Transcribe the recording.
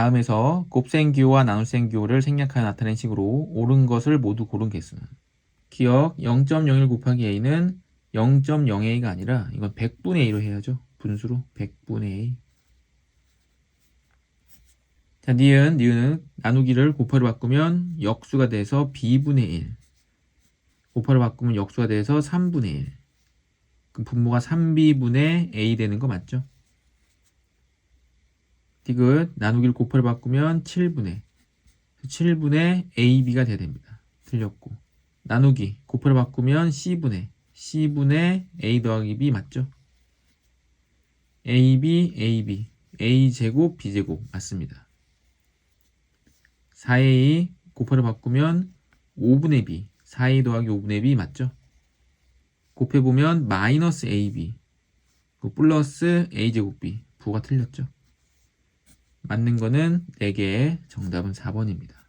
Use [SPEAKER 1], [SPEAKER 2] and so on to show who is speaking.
[SPEAKER 1] 다음에서 곱셈 기호와 나눗셈 기호를 생략하여 나타낸 식으로 옳은 것을 모두 고른 개수는 기억 0.01 곱하기 a는 0.0a가 아니라 이건 100분의 a로 해야죠. 분수로 100분의 a. 자, 니은, 니은은 나누기를 곱하로 바꾸면 역수가 돼서 b분의 1. 곱하로 바꾸면 역수가 돼서 3분의 1. 그럼 분모가 3b분의 a 되는 거 맞죠? 디귿 나누기를 곱하로 바꾸면 7분의 7분의 ab가 돼야 됩니다. 틀렸고 나누기 곱하로 바꾸면 c분의 c분의 a 더하기 b 맞죠? ab ab a 제곱 b 제곱 맞습니다. 4a 곱하로 바꾸면 5분의 b 4a 더하기 5분의 b 맞죠? 곱해보면 마이너스 ab 그 플러스 a 제곱 b 부가 틀렸죠? 맞는 거는 4개 정답은 4번입니다.